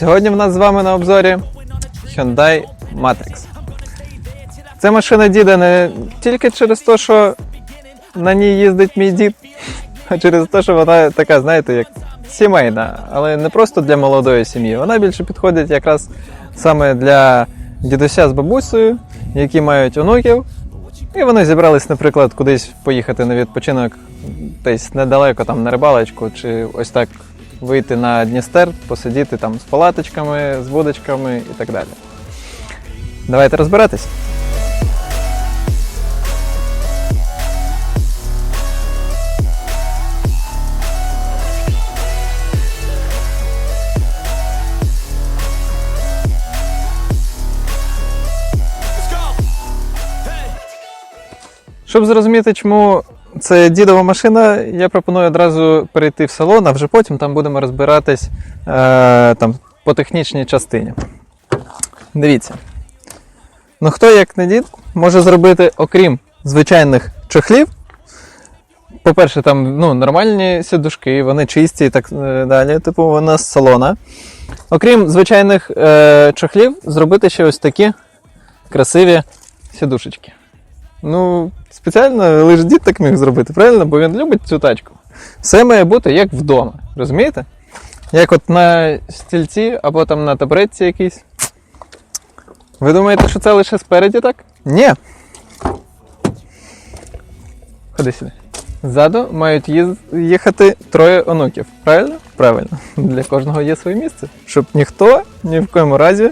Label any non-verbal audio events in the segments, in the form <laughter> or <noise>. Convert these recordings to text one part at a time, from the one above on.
Сьогодні в нас з вами на обзорі Hyundai Matrix. Це машина діда не тільки через те, що на ній їздить мій дід, а через те, що вона така, знаєте, як сімейна, але не просто для молодої сім'ї. Вона більше підходить якраз саме для дідуся з бабусею, які мають онуків. І вони зібрались, наприклад, кудись поїхати на відпочинок десь недалеко там на рибалочку, чи ось так вийти на Дністер, посидіти там з палаточками, з водочками і так далі. Давайте розбиратись. Щоб зрозуміти, чому це дідова машина, я пропоную одразу перейти в салон, а вже потім там будемо розбиратись е, там, по технічній частині. Дивіться. Ну хто, як не дід, може зробити, окрім звичайних чохлів. По-перше, там ну, нормальні сідушки, вони чисті і так е, далі, типу вона з салона. Окрім звичайних е, чохлів, зробити ще ось такі красиві сідушечки. Ну, спеціально лише дід так міг зробити, правильно? Бо він любить цю тачку. Все має бути як вдома, розумієте? Як от на стільці або там на табуретці якійсь. Ви думаєте, що це лише спереді так? Ні. Ходи сюди. Ззаду мають їхати троє онуків. Правильно? Правильно. Для кожного є своє місце. Щоб ніхто ні в коєму разі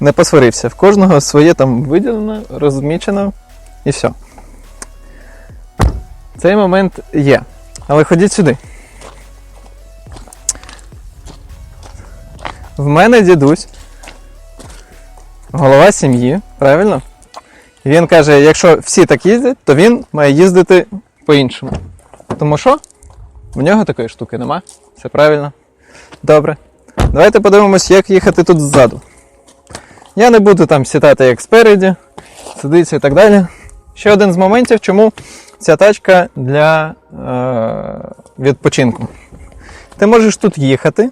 не посварився. В кожного своє там виділено, розмічено і все. Цей момент є. Але ходіть сюди. В мене дідусь, голова сім'ї, правильно? Він каже, якщо всі так їздять, то він має їздити по-іншому. Тому що в нього такої штуки нема. Все правильно. Добре. Давайте подивимось, як їхати тут ззаду. Я не буду там сідати як спереді, сидиться і так далі. Ще один з моментів, чому ця тачка для е, відпочинку. Ти можеш тут їхати,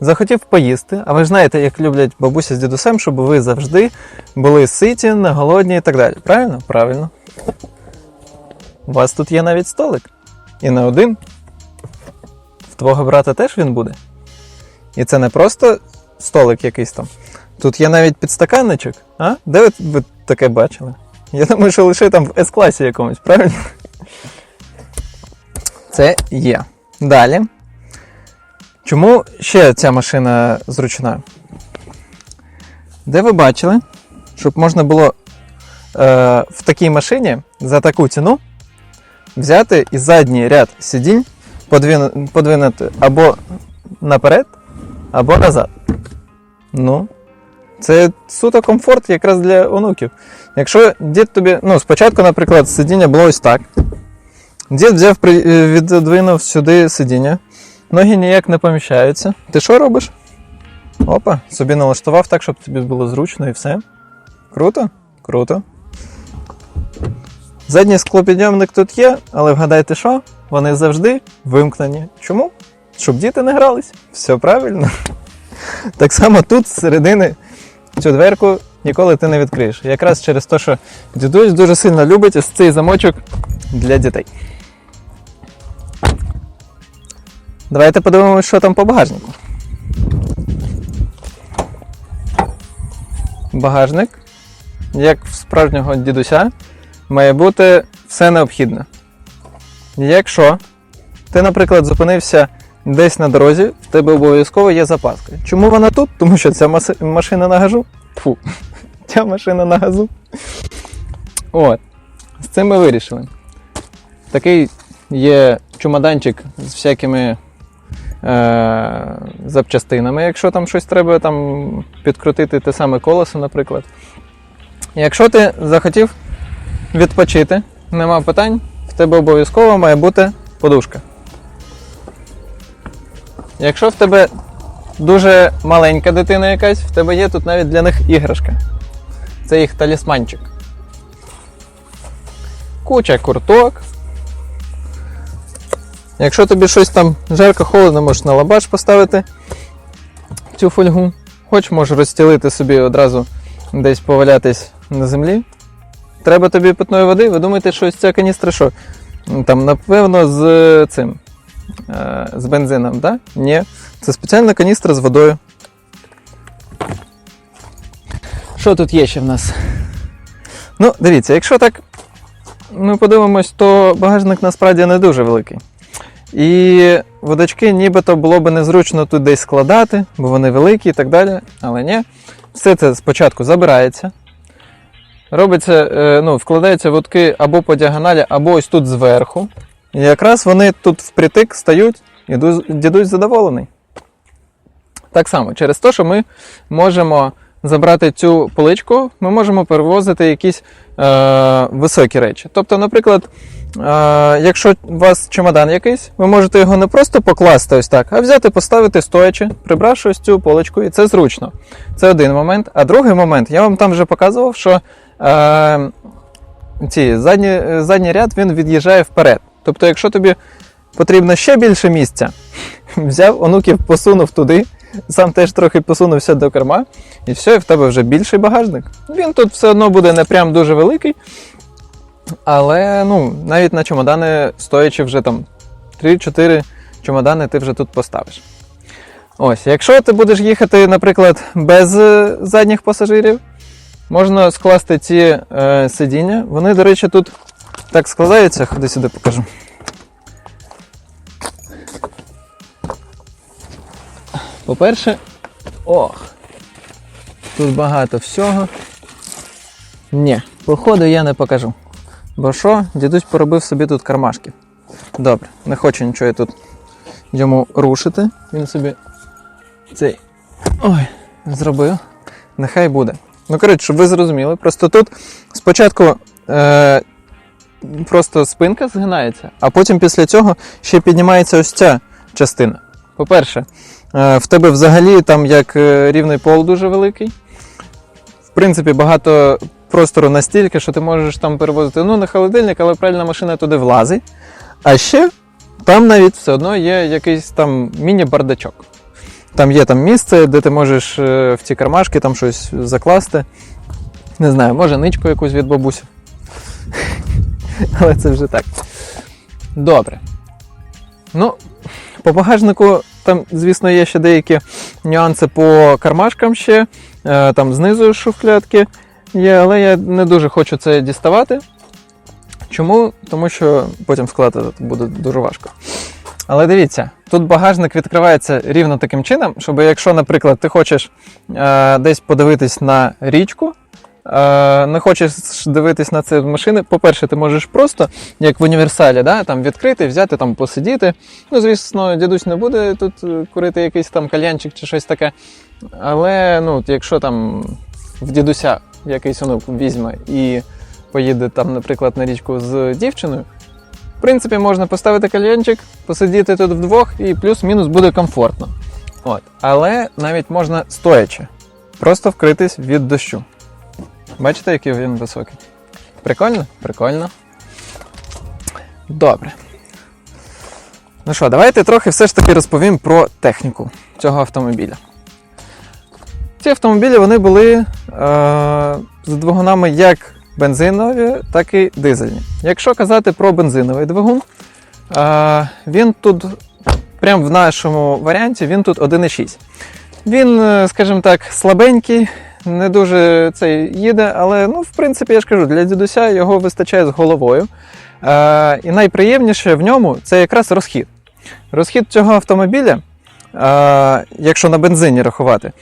захотів поїсти, а ви ж знаєте, як люблять бабуся з дідусем, щоб ви завжди були ситі, голодні і так далі. Правильно? Правильно. У вас тут є навіть столик. І не один. В твого брата теж він буде. І це не просто столик якийсь там. Тут є навіть підстаканничок. А? Де ви таке бачили? Я думаю, що лише там в С-класі якомусь, правильно? Це є. Далі. Чому ще ця машина зручна? Де ви бачили, щоб можна було е, в такій машині за таку ціну взяти і задній ряд сидінь подвинути або наперед, або назад. Ну, це суто комфорт якраз для онуків. Якщо дід тобі, ну, спочатку, наприклад, сидіння було ось так. Дід взяв, е, віддвинув сюди сидіння, ноги ніяк не поміщаються. Ти що робиш? Опа, собі налаштував так, щоб тобі було зручно і все. Круто? Круто. Задній склопідйомник тут є, але вгадайте що? Вони завжди вимкнені. Чому? Щоб діти не грались. Все правильно. Так само тут з середини цю дверку ніколи ти не відкриєш. Якраз через те, що дідусь дуже сильно любить ось цей замочок для дітей. Давайте подивимося, що там по багажнику. Багажник, як в справжнього дідуся, має бути все необхідне. Якщо ти, наприклад, зупинився десь на дорозі, в тебе обов'язково є запаска. Чому вона тут? Тому що ця машина на газу. Фу, <laughs> ця машина на газу. От. З цим ми вирішили. Такий є чемоданчик з всякими е, запчастинами, якщо там щось треба там, підкрутити те саме колесо, наприклад. Якщо ти захотів відпочити, нема питань, в тебе обов'язково має бути подушка. Якщо в тебе дуже маленька дитина якась, в тебе є тут навіть для них іграшка. Це їх талісманчик. Куча курток. Якщо тобі щось там жарко, холодно, можеш на лабаш поставити цю фольгу. Хоч можеш розстілити собі одразу десь повалятись на землі. Треба тобі питної води, ви думаєте, що ось ця каністра що? Там, напевно, з цим. Е, З бензином. Да? Ні. Це спеціальна каністра з водою. Що тут є ще в нас? Ну, дивіться, якщо так ми подивимось, то багажник насправді не дуже великий. І водочки нібито було б незручно тут десь складати, бо вони великі і так далі. Але ні. Все це спочатку забирається. Робиться, е, ну, вкладаються водки або по діагоналі, або ось тут зверху. І якраз вони тут впритик стають, і дідусь задоволений. Так само, через те, що ми можемо забрати цю поличку, ми можемо перевозити якісь е, високі речі. Тобто, наприклад, е, якщо у вас чемодан якийсь, ви можете його не просто покласти ось так, а взяти, поставити стоячи, прибравши ось цю поличку, і це зручно. Це один момент. А другий момент, я вам там вже показував, що е, ці, задній, задній ряд він від'їжджає вперед. Тобто, якщо тобі потрібно ще більше місця, <laughs> взяв онуків, посунув туди, сам теж трохи посунувся до керма, і все, і в тебе вже більший багажник. Він тут все одно буде не прям дуже великий. Але ну, навіть на чемодани, стоячи вже там 3-4 чемодани, ти вже тут поставиш. Ось, якщо ти будеш їхати, наприклад, без е, задніх пасажирів, можна скласти ці е, сидіння. Вони, до речі, тут так складаються, ходи сюди покажу. По-перше, ох, тут багато всього. Ні, походу я не покажу. Бо що, дідусь поробив собі тут кармашки. Добре, не хочу нічого тут йому рушити. Він собі цей ой, зробив. Нехай буде. Ну, коротше, щоб ви зрозуміли, просто тут спочатку е, просто спинка згинається, а потім після цього ще піднімається ось ця частина. По-перше, е, в тебе взагалі там як е, рівний пол дуже великий. В принципі, багато простору настільки, що ти можеш там перевозити ну, не холодильник, але пральна машина туди влазить. А ще там навіть все одно є якийсь там міні-бардачок. Там є там місце, де ти можеш е, в ці кармашки там щось закласти. Не знаю, може ничку якусь від бабусі. <laughs> Але це вже так. Добре. Ну, по багажнику там, звісно, є ще деякі нюанси по кармашкам ще. Е, Там знизу шухлядки є, але я не дуже хочу це діставати. Чому? Тому що потім складати буде дуже важко. Але дивіться, тут багажник відкривається рівно таким чином, щоб якщо, наприклад, ти хочеш е, десь подивитись на річку, не хочеш дивитись на це машини, по-перше, ти можеш просто, як в універсалі, да, там відкрити, взяти, там посидіти. Ну, звісно, дідусь не буде тут е, курити якийсь там кальянчик чи щось таке. Але ну, якщо там в дідуся якийсь онук візьме і поїде там, наприклад, на річку з дівчиною, в принципі, можна поставити кальянчик, посидіти тут вдвох і плюс-мінус буде комфортно. От. Але навіть можна стоячи, просто вкритись від дощу. Бачите, який він високий? Прикольно? Прикольно. Добре. Ну що, давайте трохи все ж таки розповім про техніку цього автомобіля. Ці автомобілі вони були е, з двигунами як бензинові, так і дизельні. Якщо казати про бензиновий двигун, е, він тут, прямо в нашому варіанті, він тут 1,6. Він, е, скажімо так, слабенький, не дуже цей їде, але ну, в принципі, я ж кажу, для дідуся його вистачає з головою. Е, і найприємніше в ньому це якраз розхід. Розхід цього автомобіля, е, якщо на бензині рахувати,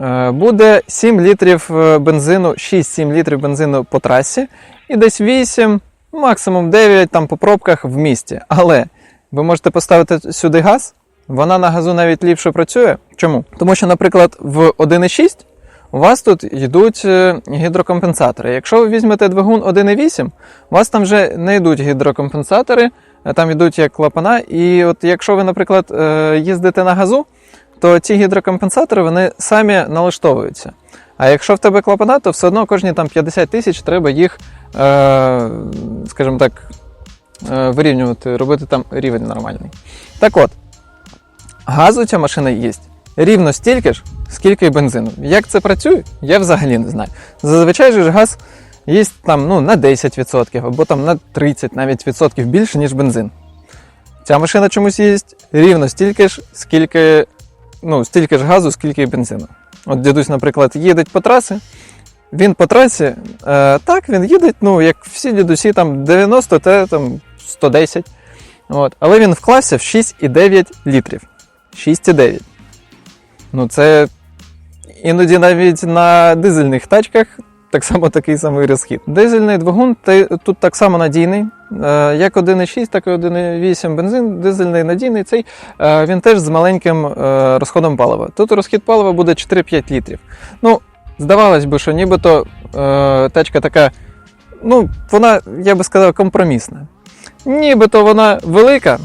е, буде 7 літрів е, бензину, 6-7 літрів бензину по трасі, і десь 8, максимум 9 там по пробках в місті. Але ви можете поставити сюди газ, вона на газу навіть ліпше працює. Чому? Тому що, наприклад, в 1.6 у вас тут йдуть е, гідрокомпенсатори. Якщо ви візьмете двигун 1.8, у вас там вже не йдуть гідрокомпенсатори, е, там йдуть як клапана. І от якщо ви, наприклад, е, їздите на газу, то ці гідрокомпенсатори вони самі налаштовуються. А якщо в тебе клапана, то все одно кожні там 50 тисяч треба їх, скажімо так, вирівнювати, робити там рівень нормальний. Так от, газу ця машина їсть рівно стільки ж, скільки бензину. Як це працює, я взагалі не знаю. Зазвичай же ж газ їсть там, ну, на 10% або там на 30% навіть відсотків більше, ніж бензин. Ця машина чомусь їсть рівно стільки ж, скільки, ну, стільки ж газу, скільки і бензину. От дідусь, наприклад, їде по трасі. Він по трасі, е, так, він їде, ну, як всі дідусі, там 90 та там 110. От. Але він вклався в 6,9 літрів. 6,9. Ну, це іноді навіть на дизельних тачках так само такий самий розхід. Дизельний двигун тут так само надійний. Е, Як 1,6, так і 1,8 бензин, дизельний надійний, цей е, він теж з маленьким е, розходом палива. Тут розхід палива буде 4-5 літрів. Ну, здавалось би, що нібито тачка така, ну, вона, я би сказав, компромісна. Нібито вона велика,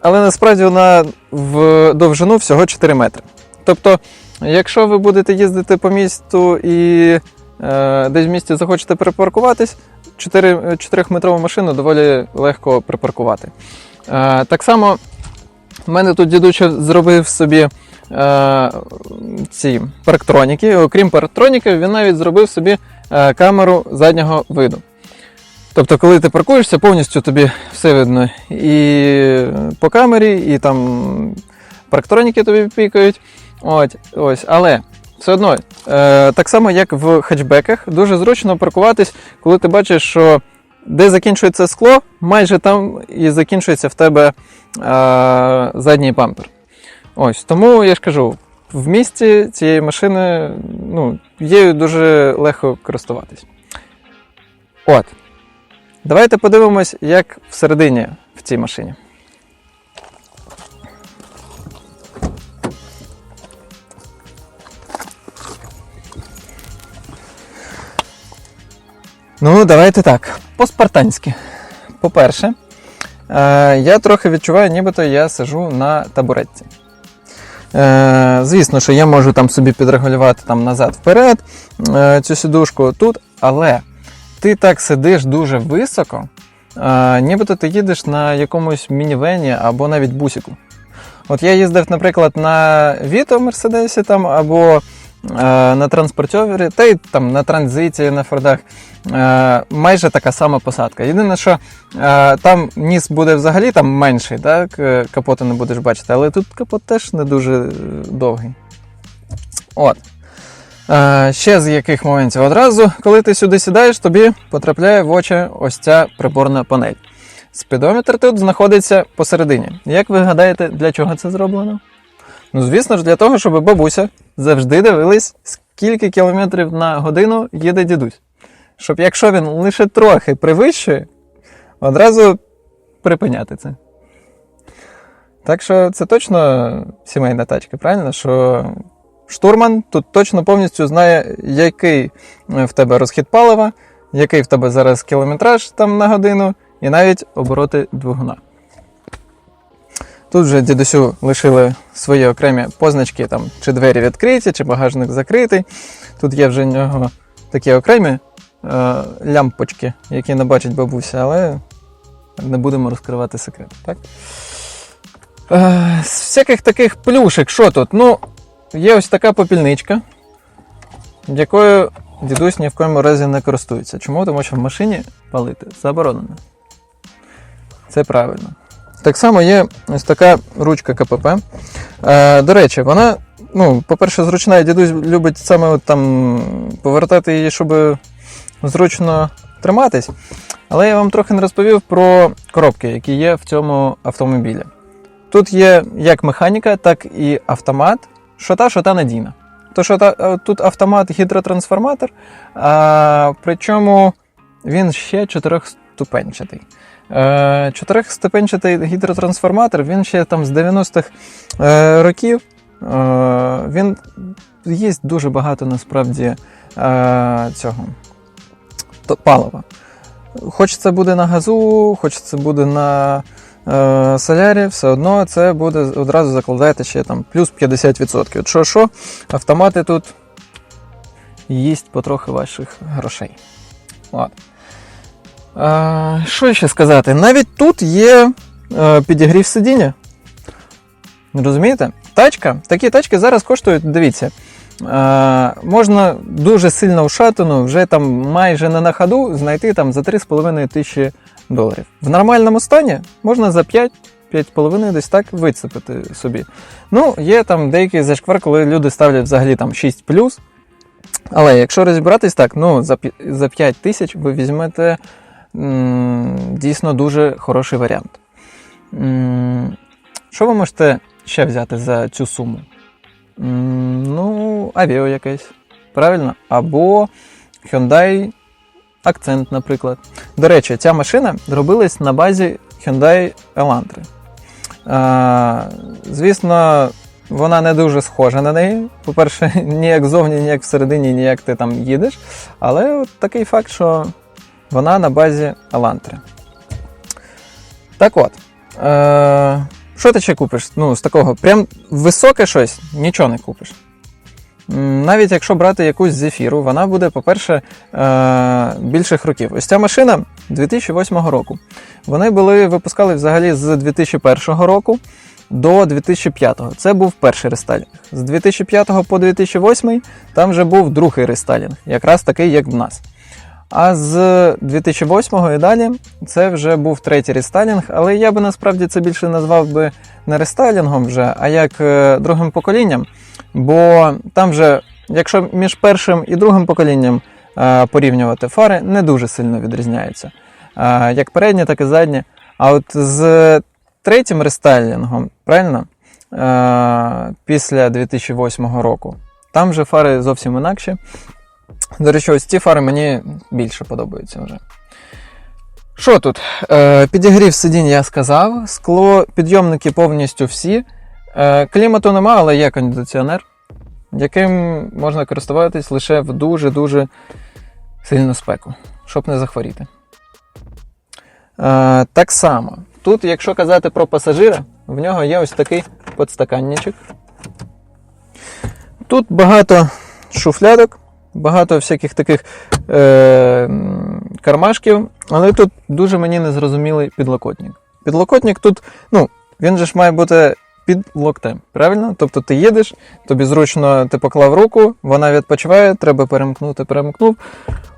але насправді вона в довжину всього 4 метри. Тобто, якщо ви будете їздити по місту і е, десь в місті захочете припаркуватись, 4, 4-метрову машину доволі легко припаркувати. Е, так само в мене тут дідуче зробив собі е, ці парктроніки. Окрім парктроніків, він навіть зробив собі е, камеру заднього виду. Тобто, коли ти паркуєшся, повністю тобі все видно і по камері, і там парктроніки тобі пікають. От, ось. Але все одно, е, так само, як в хетчбеках, дуже зручно паркуватись, коли ти бачиш, що де закінчується скло, майже там і закінчується в тебе е, задній бампер. Ось, тому я ж кажу, в місті цієї машини ну, є дуже легко користуватись. От. Давайте подивимось, як всередині в цій машині. Ну, давайте так. По-спартанськи. По-перше, е, я трохи відчуваю, нібито я сижу на табуретці. Е, звісно, що я можу там собі підрегулювати там назад-вперед е, цю сідушку тут, але ти так сидиш дуже високо, нібито ти їдеш на якомусь мінівені або навіть бусіку. От я їздив, наприклад, на Віто Мерседесі там, або на транспортовері, та й там на транзиті на Фордах. Е, майже така сама посадка. Єдине, що е, там ніс буде взагалі там менший, так? е, капоту не будеш бачити, але тут капот теж не дуже е, довгий. От. Е, ще з яких моментів одразу, коли ти сюди сідаєш, тобі потрапляє в очі ось ця приборна панель. Спідометр тут знаходиться посередині. Як ви гадаєте, для чого це зроблено? Ну, звісно ж, для того, щоб бабуся завжди дивилась, скільки кілометрів на годину їде дідусь. Щоб якщо він лише трохи перевищує, одразу припиняти це. Так що це точно сімейна тачка, правильно? Що штурман тут точно повністю знає, який е, в тебе розхід палива, який в тебе зараз кілометраж там на годину, і навіть обороти двигуна. Тут вже дідусю лишили свої окремі позначки, там, чи двері відкриті, чи багажник закритий. Тут є вже в нього такі окремі е, лямпочки, які не бачить бабуся, але не будемо розкривати секрет. Так? Е, з всяких таких плюшек, що тут? Ну, є ось така попільничка, якою дідусь ні в коєму разі не користується. Чому? Тому що в машині палити заборонено. Це правильно. Так само є ось така ручка КПП. Е, до речі, вона, ну, по-перше, зручна, і дідусь любить саме от там повертати її, щоб зручно триматись. Але я вам трохи не розповів про коробки, які є в цьому автомобілі. Тут є як механіка, так і автомат. Що та, що та надійна. То, що та, е, тут автомат гідротрансформатор, а, причому він ще чотирьохступенчатий. Е, Чотирьохступенчатий гідротрансформатор, він ще там з 90-х е, років. Е, він є дуже багато насправді цього палива. Хоч це буде на газу, хоч це буде на солярі, все одно це буде одразу закладати ще там плюс 50%. От що, що, автомати тут їсть потрохи ваших грошей. От. Що ще сказати? Навіть тут є е, підігрів сидіння. Розумієте? Тачка, такі тачки зараз коштують, дивіться. Е, можна дуже сильно ушатану, вже там майже не на ходу знайти там за 3,5 тисячі доларів. В нормальному стані можна за 5 5,5 десь так вицепити собі. Ну, є там деякий зашквар, коли люди ставлять взагалі там 6 Але якщо розібратись так, ну за, 5 тисяч ви візьмете дійсно дуже хороший варіант. Що ви можете ще взяти за цю суму? Ну, авіо якесь. Правильно? Або Hyundai Accent, наприклад. До речі, ця машина робилась на базі Hyundai Elantra. Звісно, вона не дуже схожа на неї. По-перше, <laughs> ні як зовні, ні як всередині, ні як ти там їдеш. Але от такий факт, що вона на базі Elantra. Так от. Е, що ти ще купиш? Ну, з такого, прям високе щось, нічого не купиш. Навіть якщо брати якусь зефіру, вона буде, по-перше, е, більших років. Ось ця машина 2008 року. Вони були, випускали взагалі з 2001 року до 2005. Це був перший рестайлінг. З 2005 по 2008 там вже був другий рестайлінг, якраз такий, як в нас. А з 2008-го і далі це вже був третій рестайлінг, але я би насправді це більше назвав би не рестайлінгом вже, а як е, другим поколінням. Бо там же, якщо між першим і другим поколінням е, порівнювати фари, не дуже сильно відрізняються. Е, як передні, так і задні. А от з третім рестайлінгом, правильно? Після 2008 року, там же фари зовсім інакші. До речі, ось ці фари мені більше подобаються вже. Що тут? Е, підігрів сидінь я сказав. Скло, підйомники повністю всі. Е, клімату нема, але є кондиціонер, яким можна користуватись лише в дуже-дуже сильну спеку, щоб не захворіти. Е, так само. Тут, якщо казати про пасажира, в нього є ось такий подстаканничок. Тут багато шуфлядок, багато всяких таких е, кармашків, але тут дуже мені незрозумілий підлокотник. Підлокотник тут, ну, він же ж має бути під локтем, правильно? Тобто ти їдеш, тобі зручно ти поклав руку, вона відпочиває, треба перемкнути, перемкнув.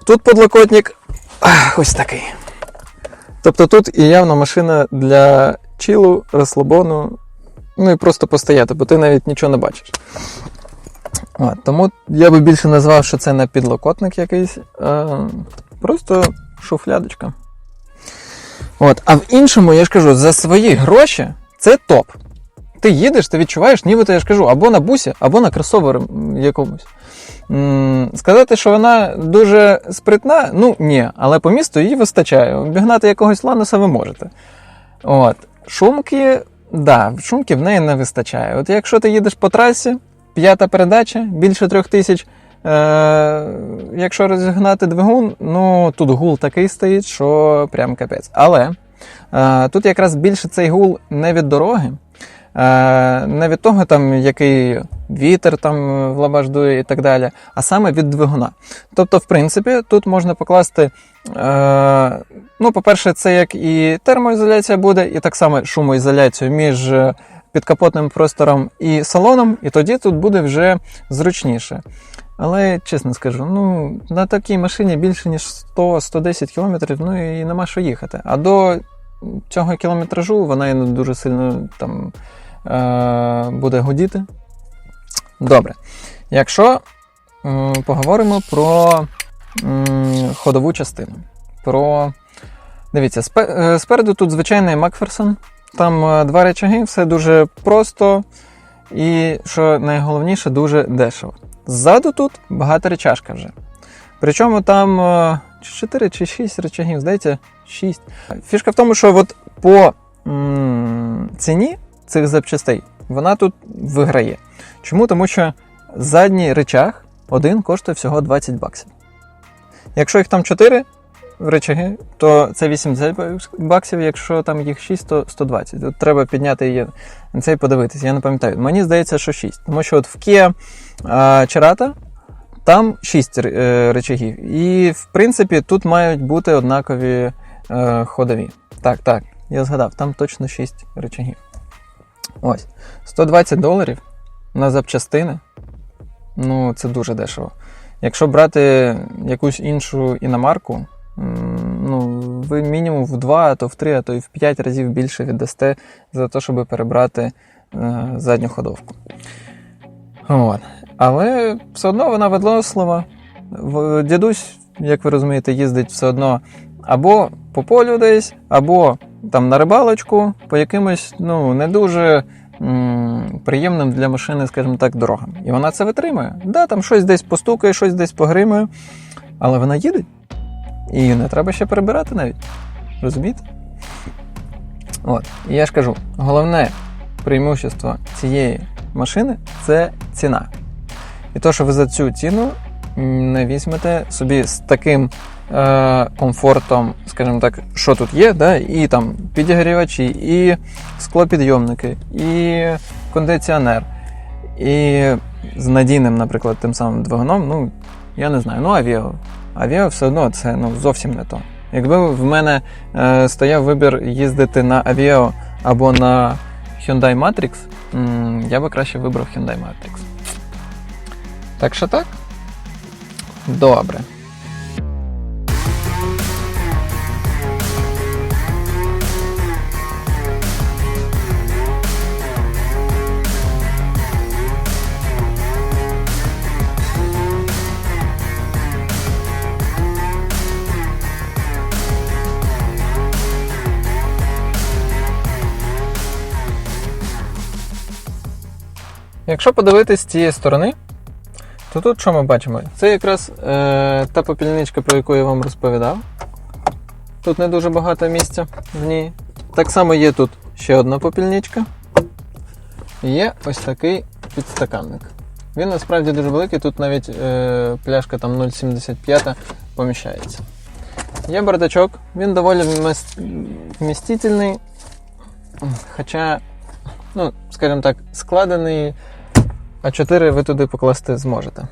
Тут подлокотник ах, ось такий. Тобто тут і явно машина для чилу, розслабону, ну і просто постояти, бо ти навіть нічого не бачиш. От, тому я би більше назвав, що це не підлокотник якийсь, а просто шуфлядочка. От, а в іншому, я ж кажу, за свої гроші це топ. Ти їдеш, ти відчуваєш, нібито я ж кажу, або на бусі, або на кросовер якомусь. Сказати, що вона дуже спритна, ну ні, але по місту її вистачає. Обігнати якогось лануса ви можете. От. Шумки, да, шумки в неї не вистачає. От якщо ти їдеш по трасі, п'ята передача, більше трьох тисяч. Е, якщо розігнати двигун, ну тут гул такий стоїть, що прям капець. Але е, тут якраз більше цей гул не від дороги, е, не від того, там, який вітер там в лабаш дує і так далі, а саме від двигуна. Тобто, в принципі, тут можна покласти. Ну, по-перше, це як і термоізоляція буде, і так само шумоізоляцію між підкапотним простором і салоном, і тоді тут буде вже зручніше. Але чесно скажу, ну на такій машині більше ніж 100-110 км, ну і нема що їхати. А до цього кілометражу вона і не дуже сильно там е- буде гудіти. Добре. Якщо поговоримо про ходову частину. Про... Дивіться, е, спереду тут звичайний Макферсон. Там е, два речаги, все дуже просто і, що найголовніше, дуже дешево. Ззаду тут багата речашка вже. Причому там е, чи 4, чи 6 речагів, здається, 6. Фішка в тому, що от по м, ціні цих запчастей вона тут виграє. Чому? Тому що задній речах один коштує всього 20 баксів. Якщо їх там 4 речаги, то це 80 баксів, якщо там їх 6, то 120. Тут треба підняти її це і подивитися. Я не пам'ятаю. Мені здається, що 6. Тому що от в Kia а, Cerato там 6 е, речагів. І, в принципі, тут мають бути однакові е, ходові. Так, так, я згадав, там точно 6 речагів. Ось. 120 доларів на запчастини. Ну, це дуже дешево. Якщо брати якусь іншу іномарку, ну, ви мінімум в 2, а то в 3, а то і в 5 разів більше віддасте за те, щоб перебрати е, задню ходовку. От. Але все одно вона ведлослова. Дідусь, як ви розумієте, їздить все одно або по полю десь, або там на рибалочку, по якимось ну, не дуже м, приємним для машини, скажімо так, дорогам. І вона це витримує. Да, там щось десь постукає, щось десь погримує, але вона їде. І не треба ще перебирати навіть. Розумієте? От. І я ж кажу, головне преимущество цієї машини це ціна. І то, що ви за цю ціну не візьмете собі з таким е, комфортом, скажімо так, що тут є, да? і там підігрівачі, і склопідйомники, і кондиціонер, і з надійним, наприклад, тим самим двигуном, ну, я не знаю, ну авіо. Авіо все одно це ну, зовсім не то. Якби в мене е, стояв вибір їздити на Авіо або на Hyundai Matrix, я би краще вибрав Hyundai Matrix. Так що так? Добре. Якщо подивитись з цієї сторони, то тут що ми бачимо? Це якраз е, та попільничка, про яку я вам розповідав. Тут не дуже багато місця в ній. Так само є тут ще одна попільничка. Є ось такий підстаканник. Він насправді дуже великий, тут навіть е, пляшка там 0,75 поміщається. Є бардачок, він доволі вмістительний. Хоча, ну, скажімо так, складений а 4 ви туди покласти зможете.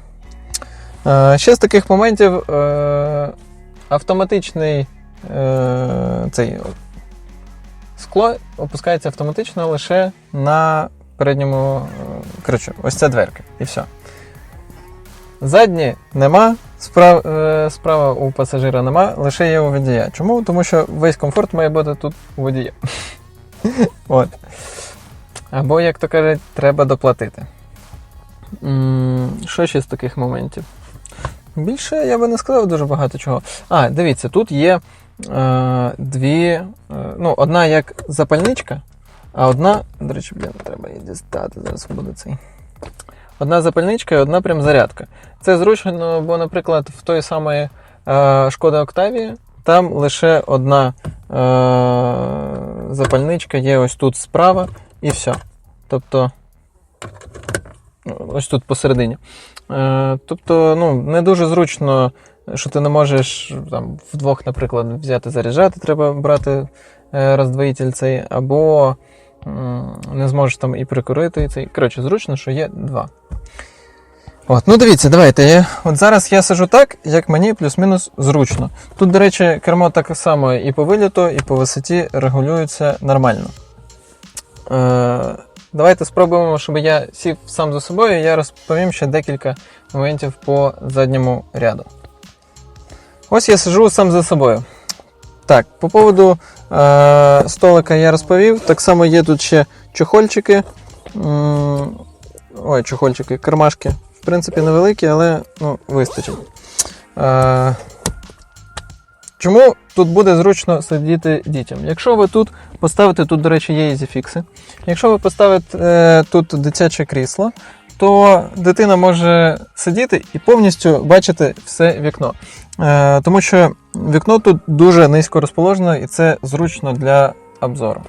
Е, ще з таких моментів е, автоматичний е, цей скло опускається автоматично лише на передньому. Коротше, ось це дверка, і все. Задні нема, справ, справа у пасажира нема, лише є у водія. Чому? Тому що весь комфорт має бути тут у водія. <laughs> От. Або, як то кажуть, треба доплатити. Що ще з таких моментів? Більше я би не сказав дуже багато чого. А, дивіться, тут є е, дві. Е, ну, одна як запальничка, а одна. До речі, блін, треба її дістати, зараз буде цей. Одна запальничка і одна прям зарядка. Це зручно, бо, наприклад, в той самої е, Октавії там лише одна е, запальничка є ось тут справа, і все. Тобто ось тут посередині. Е, тобто, ну, не дуже зручно, що ти не можеш там, вдвох, наприклад, взяти заряджати, треба брати е, роздвоїтель цей, або не зможеш там і прикурити цей. Коротше, зручно, що є два. От, ну дивіться, давайте. Я, от зараз я сижу так, як мені плюс-мінус зручно. Тут, до речі, кермо так само і по виліту, і по висоті регулюється нормально. Е, давайте спробуємо, щоб я сів сам за собою, і я розповім ще декілька моментів по задньому ряду. Ось я сижу сам за собою. Так, по поводу е, столика я розповів. Так само є тут ще чохольчики. Ой, чохольчики, кармашки. В принципі, невеликі, але ну, вистачить. Е, чому тут буде зручно сидіти дітям? Якщо ви тут поставите, тут, до речі, є ізіфікси. Якщо ви поставите е, тут дитяче крісло, то дитина може сидіти і повністю бачити все вікно. Е, тому що вікно тут дуже низько розположено і це зручно для обзору.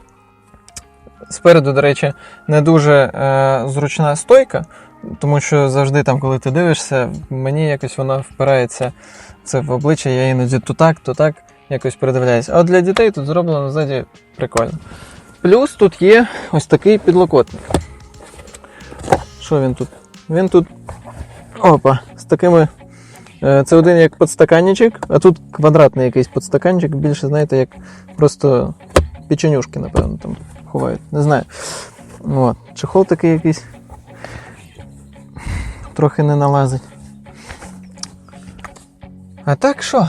Спереду, до речі, не дуже е, зручна стойка, тому що завжди, там, коли ти дивишся, мені якось вона впирається це в обличчя, я іноді то так, то так якось передивляюсь. А от для дітей тут зроблено ззаді прикольно. Плюс тут є ось такий підлокотник. Що він тут? Він тут. Опа, з такими. е, Це один як подстаканничок, а тут квадратний якийсь подстаканчик, більше, знаєте, як просто печенюшки, напевно, там ховають. Не знаю. От. Чехол такий якийсь. Трохи не налазить. А так що? Е,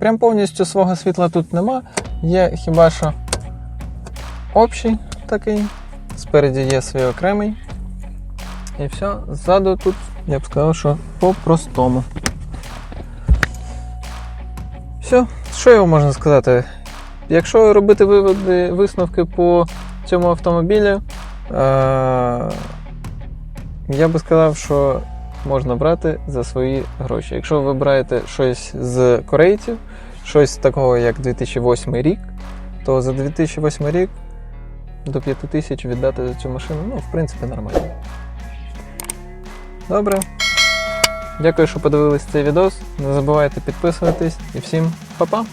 прям повністю свого світла тут нема. Є хіба що общий такий. Спереді є свій окремий. І все. Ззаду тут, я б сказав, що по-простому. Все, що його можна сказати? Якщо робити виводи, висновки по цьому автомобілю, е- я би сказав, що можна брати за свої гроші. Якщо ви вибираєте щось з корейців, щось такого як 2008 рік, то за 2008 рік до 5 тисяч віддати за цю машину, ну, в принципі, нормально. Добре. Дякую, що подивились цей відос. Не забувайте підписуватись і всім па-па!